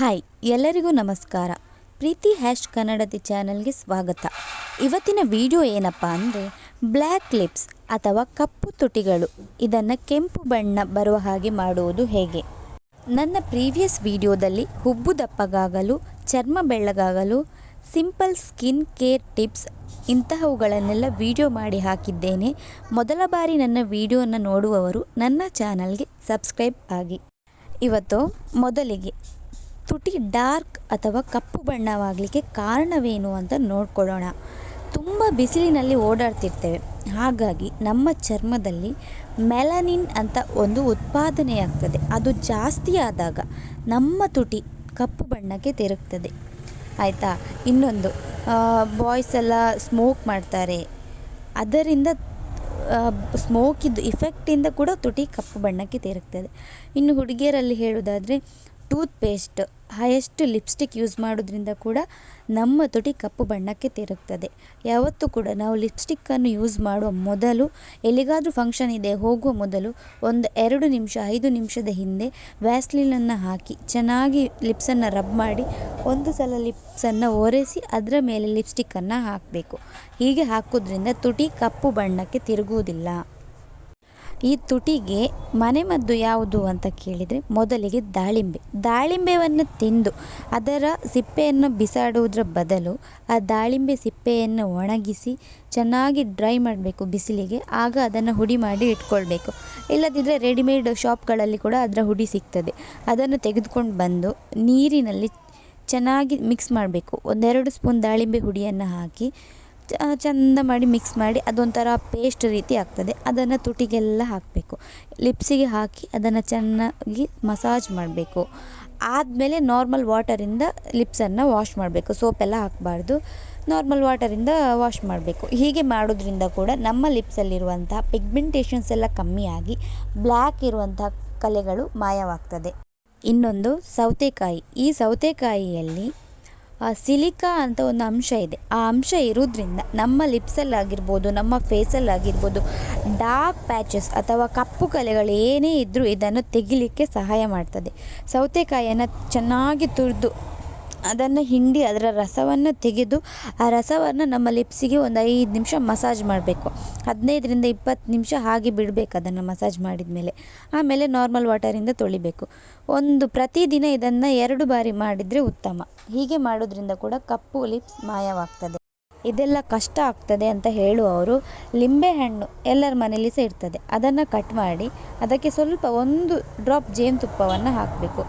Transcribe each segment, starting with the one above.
Hi, ಎಲ್ಲರಿಗೂ ನಮಸ್ಕಾರ. ಪ್ರೀತಿ hash ಕನ್ನಡತಿ ಚಾನಲ್ಗೆ ಸ್ವಾಗತ. ಇವತ್ತಿನ ವಿಡಿಯೋ ಏನಪ್ಪ ಅಂದರೆ, ಬ್ಲ್ಯಾಕ್ ಲಿಪ್ಸ್ ಅಥವಾ ಕಪ್ಪು ತುಟಿಗಳು. ಇದನ್ನು ಕೆಂಪು ಬಣ್ಣ ಬರುವ ಹಾಗೆ ಮಾಡುವುದು ಹೇಗೆ? ನನ್ನ ಪ್ರೀವಿಯಸ್ ವಿಡಿಯೋದಲ್ಲಿ ಹುಬ್ಬು ದಪ್ಪಗಾಗಲು, ಚರ್ಮ ಬೆಳ್ಳಗಾಗಲು, ಸಿಂಪಲ್ ಸ್ಕಿನ್ ಕೇರ್ ಟಿಪ್ಸ್ ಇಂತಹವುಗಳನ್ನೆಲ್ಲ ವಿಡಿಯೋ ಮಾಡಿ ಹಾಕಿದ್ದೇನೆ. ಮೊದಲ ಬಾರಿ ನನ್ನ ವಿಡಿಯೋನ ನೋಡುವವರು ನನ್ನ ಚಾನಲ್ಗೆ ಸಬ್ಸ್ಕ್ರೈಬ್ ಆಗಿ. ಇವತ್ತು ಮೊದಲಿಗೆ ತುಟಿ ಡಾರ್ಕ್ ಅಥವಾ ಕಪ್ಪು ಬಣ್ಣವಾಗಲಿಕ್ಕೆ ಕಾರಣವೇನು ಅಂತ ನೋಡ್ಕೊಳ್ಳೋಣ. ತುಂಬ ಬಿಸಿಲಿನಲ್ಲಿ ಓಡಾಡ್ತಿರ್ತೇವೆ. ಹಾಗಾಗಿ ನಮ್ಮ ಚರ್ಮದಲ್ಲಿ ಮೆಲನಿನ್ ಅಂತ ಒಂದು ಉತ್ಪಾದನೆಯಾಗ್ತದೆ. ಅದು ಜಾಸ್ತಿ ಆದಾಗ ನಮ್ಮ ತುಟಿ ಕಪ್ಪು ಬಣ್ಣಕ್ಕೆ ತಿರುಗ್ತದೆ. ಆಯಿತಾ? ಇನ್ನೊಂದು ಬಾಯ್ಸ್ ಎಲ್ಲ ಸ್ಮೋಕ್ ಮಾಡ್ತಾರೆ. ಅದರಿಂದ ಸ್ಮೋಕಿದ್ದು ಇಫೆಕ್ಟಿಂದ ಕೂಡ ತುಟಿ ಕಪ್ಪು ಬಣ್ಣಕ್ಕೆ ತಿರುಗ್ತದೆ. ಇನ್ನು ಹುಡುಗಿಯರಲ್ಲಿ ಹೇಳುವುದಾದ್ರೆ toothpaste highest lipstick use ಮಾಡೋದ್ರಿಂದ ಕೂಡ ನಮ್ಮ ತುಟಿ ಕಪ್ಪು ಬಣ್ಣಕ್ಕೆ ತಿರುಗ್ತದೆ. ಯಾವತ್ತೂ ಕೂಡ ನಾವು ಲಿಪ್ಸ್ಟಿಕ್ಕನ್ನು ಯೂಸ್ ಮಾಡುವ ಮೊದಲು, ಎಲ್ಲಿಗಾದರೂ ಫಂಕ್ಷನ್ ಇದೆ, ಹೋಗುವ ಮೊದಲು ಒಂದು ಎರಡು ನಿಮಿಷ, ಐದು ನಿಮಿಷದ ಹಿಂದೆ ವ್ಯಾಸ್ಲಿನನ್ನು ಹಾಕಿ, ಚೆನ್ನಾಗಿ ಲಿಪ್ಸನ್ನು ರಬ್ ಮಾಡಿ, ಒಂದು ಸಲ ಲಿಪ್ಸನ್ನು ಒರೆಸಿ, ಅದರ ಮೇಲೆ ಲಿಪ್ಸ್ಟಿಕ್ಕನ್ನು ಹಾಕಬೇಕು. ಹೀಗೆ ಹಾಕೋದ್ರಿಂದ ತುಟಿ ಕಪ್ಪು ಬಣ್ಣಕ್ಕೆ ತಿರುಗುವುದಿಲ್ಲ. ಈ ತುಟಿಗೆ ಮನೆಮದ್ದು ಯಾವುದು ಅಂತ ಕೇಳಿದರೆ ಮೊದಲಿಗೆ ದಾಳಿಂಬೆ. ದಾಳಿಂಬೆಯನ್ನು ತಿಂದು ಅದರ ಸಿಪ್ಪೆಯನ್ನು ಬಿಸಾಡುವುದರ ಬದಲು ಆ ದಾಳಿಂಬೆ ಸಿಪ್ಪೆಯನ್ನು ಒಣಗಿಸಿ ಚೆನ್ನಾಗಿ ಡ್ರೈ ಮಾಡಬೇಕು ಬಿಸಿಲಿಗೆ. ಆಗ ಅದನ್ನು ಹುಡಿ ಮಾಡಿ ಇಟ್ಕೊಳ್ಬೇಕು. ಇಲ್ಲದಿದ್ದರೆ ರೆಡಿಮೇಡ್ ಶಾಪ್ಗಳಲ್ಲಿ ಕೂಡ ಅದರ ಹುಡಿ ಸಿಗ್ತದೆ. ಅದನ್ನು ತೆಗೆದುಕೊಂಡು ಬಂದು ನೀರಿನಲ್ಲಿ ಚೆನ್ನಾಗಿ ಮಿಕ್ಸ್ ಮಾಡಬೇಕು. ಒಂದೆರಡು ಸ್ಪೂನ್ ದಾಳಿಂಬೆ ಹುಡಿಯನ್ನು ಹಾಕಿ ಚಂದ ಮಾಡಿ ಮಿಕ್ಸ್ ಮಾಡಿ ಅದೊಂಥರ ಪೇಸ್ಟ್ ರೀತಿ ಆಗ್ತದೆ. ಅದನ್ನು ತುಟಿಗೆಲ್ಲ ಹಾಕಬೇಕು. ಲಿಪ್ಸಿಗೆ ಹಾಕಿ ಅದನ್ನು ಚೆನ್ನಾಗಿ ಮಸಾಜ್ ಮಾಡಬೇಕು. ಆದಮೇಲೆ ನಾರ್ಮಲ್ ವಾಟರಿಂದ ಲಿಪ್ಸನ್ನು ವಾಶ್ ಮಾಡಬೇಕು. ಸೋಪೆಲ್ಲ ಹಾಕಬಾರ್ದು. ನಾರ್ಮಲ್ ವಾಟರಿಂದ ವಾಶ್ ಮಾಡಬೇಕು. ಹೀಗೆ ಮಾಡೋದ್ರಿಂದ ಕೂಡ ನಮ್ಮ ಲಿಪ್ಸಲ್ಲಿರುವಂಥ ಪಿಗ್ಮೆಂಟೇಷನ್ಸ್ ಎಲ್ಲ ಕಮ್ಮಿಯಾಗಿ ಬ್ಲ್ಯಾಕ್ ಇರುವಂಥ ಕಲೆಗಳು ಮಾಯವಾಗ್ತದೆ. ಇನ್ನೊಂದು ಸೌತೆಕಾಯಿ. ಈ ಸೌತೆಕಾಯಿಯಲ್ಲಿ ಸಿಲಿಕಾ ಅಂತ ಒಂದು ಅಂಶ ಇದೆ. ಆ ಅಂಶ ಇರೋದ್ರಿಂದ ನಮ್ಮ ಲಿಪ್ಸಲ್ಲಾಗಿರ್ಬೋದು ನಮ್ಮ ಫೇಸಲ್ಲಾಗಿರ್ಬೋದು ಡಾರ್ಕ್ ಪ್ಯಾಚಸ್ ಅಥವಾ ಕಪ್ಪು ಕಲೆಗಳು ಏನೇ ಇದ್ದರೂ ಇದನ್ನು ತೆಗಿಲಿಕ್ಕೆ ಸಹಾಯ ಮಾಡ್ತದೆ. ಸೌತೆಕಾಯಿಯನ್ನು ಚೆನ್ನಾಗಿ ತುರಿದು ಅದನ್ನು ಹಿಂಡಿ ಅದರ ರಸವನ್ನು ತೆಗೆದು ಆ ರಸವನ್ನು ನಮ್ಮ ಲಿಪ್ಸಿಗೆ ಒಂದು ಐದು ನಿಮಿಷ ಮಸಾಜ್ ಮಾಡಬೇಕು. ಹದಿನೈದರಿಂದ ಇಪ್ಪತ್ತು ನಿಮಿಷ ಹಾಗೆ ಬಿಡಬೇಕು ಅದನ್ನು ಮಸಾಜ್ ಮಾಡಿದ ಮೇಲೆ ಆಮೇಲೆ ನಾರ್ಮಲ್ ವಾಟರಿಂದ ತೊಳಿಬೇಕು. ಒಂದು ಪ್ರತಿದಿನ ಇದನ್ನು ಎರಡು ಬಾರಿ ಮಾಡಿದರೆ ಉತ್ತಮ. ಹೀಗೆ ಮಾಡೋದ್ರಿಂದ ಕೂಡ ಕಪ್ಪು ಲಿಪ್ಸ್ ಮಾಯವಾಗ್ತದೆ. ಇದೆಲ್ಲ ಕಷ್ಟ ಆಗ್ತದೆ ಅಂತ ಹೇಳುವವರು ಲಿಂಬೆಹಣ್ಣು ಎಲ್ಲರ ಮನೆಯಲ್ಲಿ ಸಹ ಇರ್ತದೆ. ಅದನ್ನು ಕಟ್ ಮಾಡಿ ಅದಕ್ಕೆ ಸ್ವಲ್ಪ ಒಂದು ಡ್ರಾಪ್ ಜೇನುತುಪ್ಪವನ್ನು ಹಾಕಬೇಕು.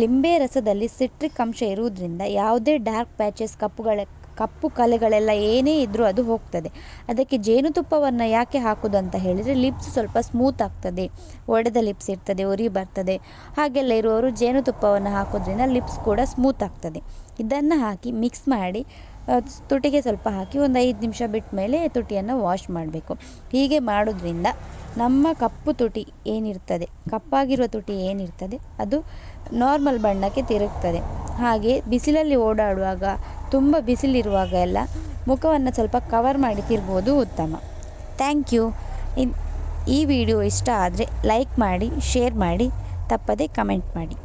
ಲಿಂಬೆ ರಸದಲ್ಲಿ ಸಿಟ್ರಿಕ್ ಅಂಶ ಇರುವುದರಿಂದ ಯಾವುದೇ ಡಾರ್ಕ್ ಪ್ಯಾಚಸ್ ಕಪ್ಪುಗಳ, ಕಪ್ಪು ಕಲೆಗಳೆಲ್ಲ ಏನೇ ಇದ್ದರೂ ಅದು ಹೋಗ್ತದೆ. ಅದಕ್ಕೆ ಜೇನುತುಪ್ಪವನ್ನು ಯಾಕೆ ಹಾಕೋದು ಅಂತ ಹೇಳಿದರೆ ಲಿಪ್ಸ್ ಸ್ವಲ್ಪ ಸ್ಮೂತ್ ಆಗ್ತದೆ. ಒಡೆದ ಲಿಪ್ಸ್ ಇರ್ತದೆ, ಉರಿ ಬರ್ತದೆ. ಹಾಗೆಲ್ಲ ಇರುವವರು ಜೇನುತುಪ್ಪವನ್ನು ಹಾಕೋದ್ರಿಂದ ಲಿಪ್ಸ್ ಕೂಡ ಸ್ಮೂತ್ ಆಗ್ತದೆ. ಇದನ್ನು ಹಾಕಿ ಮಿಕ್ಸ್ ಮಾಡಿ ತುಟಿಗೆ ಸ್ವಲ್ಪ ಹಾಕಿ ಒಂದು ಐದು ನಿಮಿಷ ಬಿಟ್ಟ ಮೇಲೆ ತುಟಿಯನ್ನು ವಾಶ್ ಮಾಡಬೇಕು. ಹೀಗೆ ಮಾಡೋದ್ರಿಂದ ನಮ್ಮ ಕಪ್ಪು ತುಟಿ ಏನಿರ್ತದೆ, ಕಪ್ಪಾಗಿರುವ ತುಟಿ ಏನಿರ್ತದೆ, ಅದು ನಾರ್ಮಲ್ ಬಣ್ಣಕ್ಕೆ ತಿರುಗ್ತದೆ. ಹಾಗೆ ಬಿಸಿಲಲ್ಲಿ ಓಡಾಡುವಾಗ, ತುಂಬ ಬಿಸಿಲಿರುವಾಗ ಎಲ್ಲ ಮುಖವನ್ನು ಸ್ವಲ್ಪ ಕವರ್ ಮಾಡಿ ತಿರುಗುವುದು ಉತ್ತಮ. ಥ್ಯಾಂಕ್ ಯು ಈ ವಿಡಿಯೋ ಇಷ್ಟ ಆದರೆ ಲೈಕ್ ಮಾಡಿ ಶೇರ್ ಮಾಡಿ, ತಪ್ಪದೆ ಕಮೆಂಟ್ ಮಾಡಿ.